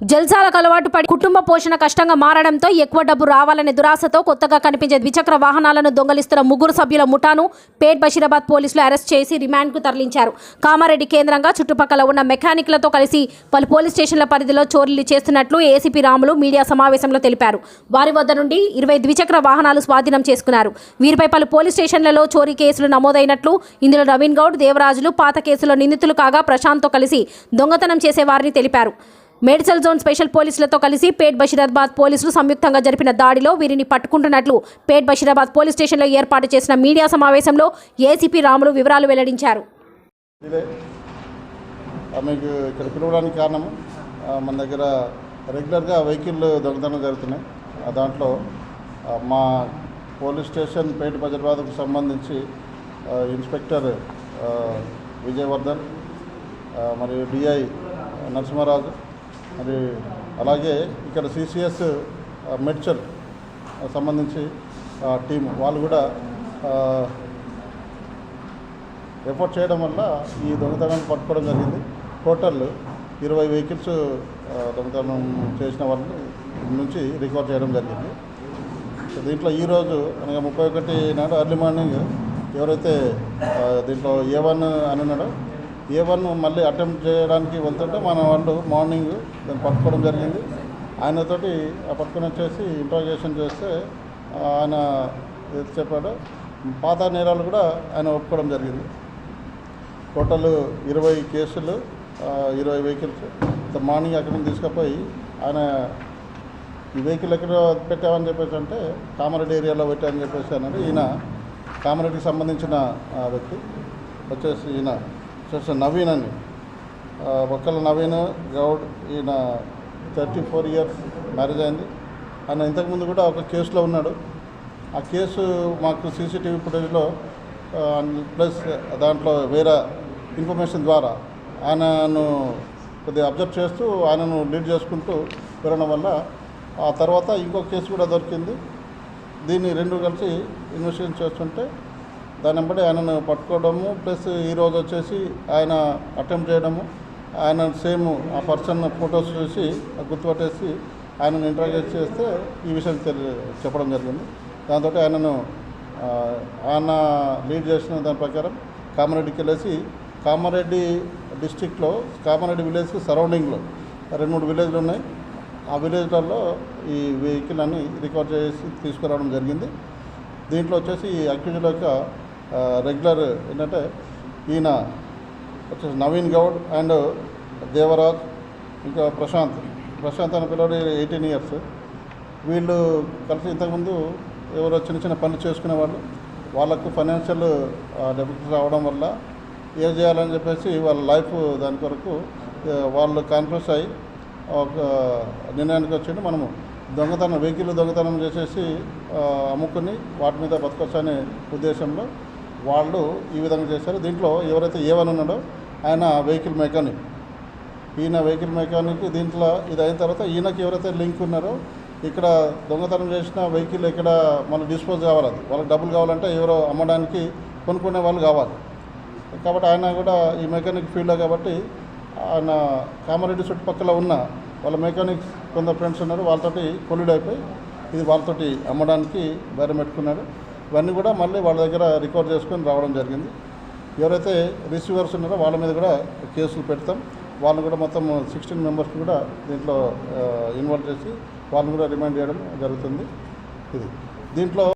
జల్సాలకు అలవాటు పడి కుటుంబ పోషణ కష్టంగా మారడంతో ఎక్కువ డబ్బు రావాలనే దురాశతో కొత్తగా కనిపించే ద్విచక్ర వాహనాలను దొంగలిస్తున్న ముగ్గురు సభ్యుల ముఠాను పేట్ బషీరాబాద్ పోలీసులు అరెస్ట్ చేసి రిమాండ్కు తరలించారు. కామారెడ్డి కేంద్రంగా చుట్టుపక్కల ఉన్న మెకానిక్లతో కలిసి పలు పోలీస్ స్టేషన్ల పరిధిలో చోరీలు చేస్తున్నట్లు ఏసీపీ రాములు మీడియా సమావేశంలో తెలిపారు. వారి వద్ద నుండి ఇరవై ద్విచక్ర వాహనాలు స్వాధీనం చేసుకున్నారు. వీరిపై పలు పోలీస్ స్టేషన్లలో చోరీ కేసులు నమోదైనట్లు ఇందులో నవీన్ గౌడ్ దేవరాజులు పాత కేసులో నిందితులు కాగా ప్రశాంత్తో కలిసి దొంగతనం చేసేవారని తెలిపారు. మేడ్చల్ జోన్ స్పెషల్ పోలీసులతో కలిసి పేట్ బషీరాబాద్ పోలీసులు సంయుక్తంగా జరిపిన దాడిలో వీరిని పట్టుకుంటున్నట్లు పేట్ బషీరాబాద్ పోలీస్ స్టేషన్లో ఏర్పాటు చేసిన మీడియా సమావేశంలో ఏసీపీ రాములు వివరాలు వెల్లడించారు. మీకు ఇక్కడ పిలవడానికి మన దగ్గర రెగ్యులర్గా వెహికల్ దొంగతనం జరుగుతున్నాయి. దాంట్లో మా పోలీస్ స్టేషన్ పేట బజర్బాద్కు సంబంధించి ఇన్స్పెక్టర్ విజయవర్ధన్ మరియు డిఐ నరసింహారాజు మరి అలాగే ఇక్కడ సిసిఎస్ మెడ్చల్ సంబంధించి టీం వాళ్ళు కూడా ఆ, ఎఫర్ట్ చేయడం వల్ల ఈ దొంగతనాన్ని పట్టుకోవడం జరిగింది. టోటల్ ఇరవై వెహికల్స్ దొంగతనం చేసిన వాళ్ళని నుంచి రికవర్ చేయడం జరిగింది. దీంట్లో ఈరోజు అనగా ముప్పై ఒకటి నాడు ఎర్లీ మార్నింగ్ ఎవరైతే దీంట్లో ఏ వన్ అని ఉన్నాడో ఏ వన్ మళ్ళీ అటెంప్ట్ చేయడానికి వెళ్తుంటే మన వాళ్ళు మార్నింగ్ దాన్ని పట్టుకోవడం జరిగింది. ఆయనతోటి ఆ పట్టుకొని వచ్చేసి ఇంట్రాగేషన్ చేస్తే ఆయన చెప్పాడు పాత నేరాలు కూడా ఆయన ఒప్పుకోవడం జరిగింది. టోటల్ ఇరవై కేసులు ఇరవై వెహికల్స్. మార్నింగ్ అక్కడి నుంచి తీసుకుపోయి ఆయన ఈ వెహికల్ ఎక్కడ పెట్టామని చెప్పేసి అంటే కామారెడ్డి ఏరియాలో పెట్టామని చెప్పేసి అన్నాడు. ఈయన కామారెడ్డికి సంబంధించిన వ్యక్తి. వచ్చేసి ఈయన సార్ నవీన్ అని. ఆ, నవీన్ గౌడ్ ఈయన థర్టీ ఫోర్ ఇయర్స్ మ్యారేజ్ అయింది. ఆయన ఇంతకుముందు కూడా ఒక కేసులో ఉన్నాడు. ఆ కేసు మాకు సీసీటీవీ ఫుటేజ్లో ప్లస్ దాంట్లో వేరే ఇన్ఫర్మేషన్ ద్వారా ఆయనను కొద్దిగా అబ్జర్వ్ చేస్తూ ఆయనను లీడ్ చేసుకుంటూ వెళ్ళడం వల్ల ఆ తర్వాత ఇంకో కేసు కూడా దొరికింది. దీన్ని రెండు కలిసి ఇన్వెస్టిగేషన్ చేస్తుంటే దాన్ని బట్టి ఆయనను పట్టుకోవడము ప్లస్ ఈరోజు వచ్చేసి ఆయన అటెంప్ట్ చేయడము ఆయన సేమ్ ఆ పర్సన్ ఫొటోస్ చూసి గుర్తుపట్టేసి ఆయనను ఇంటరాగేట్ చేస్తే ఈ విషయం తెలి చెప్పడం జరిగింది. దాంతో ఆయనను ఆయన లీడ్ చేసిన దాని ప్రకారం కామారెడ్డికి వెళ్ళేసి కామారెడ్డి డిస్టిక్లో కామారెడ్డి విలేజ్కి సరౌండింగ్లో రెండు మూడు విలేజ్లు ఉన్నాయి. ఆ విలేజ్లలో ఈ వెహికల్ అన్ని రికవర్ చేసి తీసుకురావడం జరిగింది. దీంట్లో వచ్చేసి ఈ అక్యూజుల యొక్క రెగ్యులర్ ఏంటంటే ఈయన వచ్చేసి నవీన్ గౌడ్ అండ్ దేవరాజ్ ఇంకా ప్రశాంత్. ప్రశాంత్ అనే పిల్లడు ఎయిటీన్ ఇయర్స్. వీళ్ళు కలిసి ఇంతకుముందు ఎవరో చిన్న చిన్న పనులు చేసుకునే వాళ్ళు. వాళ్ళకు ఫైనాన్షియల్ డెబిట్స్ రావడం వల్ల ఏం చేయాలని చెప్పేసి వాళ్ళ లైఫ్ దాని కొరకు వాళ్ళు కాన్ఫ్రెన్స్ అయ్యి ఒక నిర్ణయానికి వచ్చింది మనము దొంగతనం వెహికల్ దొంగతనం చేసేసి అమ్ముకుని వాటి మీద బతకొచ్చు అనే ఉద్దేశంలో వాళ్ళు ఈ విధంగా చేశారు. దీంట్లో ఎవరైతే ఏవని ఉన్నాడో ఆయన వెహికల్ మెకానిక్. ఈయన వెహికల్ మెకానిక్ దీంట్లో ఇది అయిన తర్వాత ఈయనకి ఎవరైతే లింక్ ఉన్నారో ఇక్కడ దొంగతనం చేసిన వెహికల్ ఇక్కడ మన డిస్పోజ్ కావాలి అది. వాళ్ళకి డబ్బులు కావాలంటే ఎవరో అమ్మడానికి కొనుక్కునే వాళ్ళు కావాలి. కాబట్టి ఆయన కూడా ఈ మెకానిక్ ఫీల్డ్ కాబట్టి ఆయన కామారెడ్డి చుట్టుపక్కల ఉన్న వాళ్ళ మెకానిక్స్ కొందరు ఫ్రెండ్స్ ఉన్నారు. వాళ్ళతోటి కొలిడ్ అయిపోయి ఇది వాళ్ళతోటి అమ్మడానికి బేరం పెట్టుకున్నాడు. ఇవన్నీ కూడా మళ్ళీ వాళ్ళ దగ్గర రికార్డ్ చేసుకొని రావడం జరిగింది. ఎవరైతే రిసీవర్స్ ఉన్నారో వాళ్ళ మీద కూడా కేసులు పెడతాం. వాళ్ళని కూడా మొత్తం సిక్స్టీన్ మెంబర్స్ కూడా దీంట్లో ఇన్వాల్వ్ చేసి వాళ్ళని కూడా రిమైండ్ చేయడం జరుగుతుంది. ఇది దీంట్లో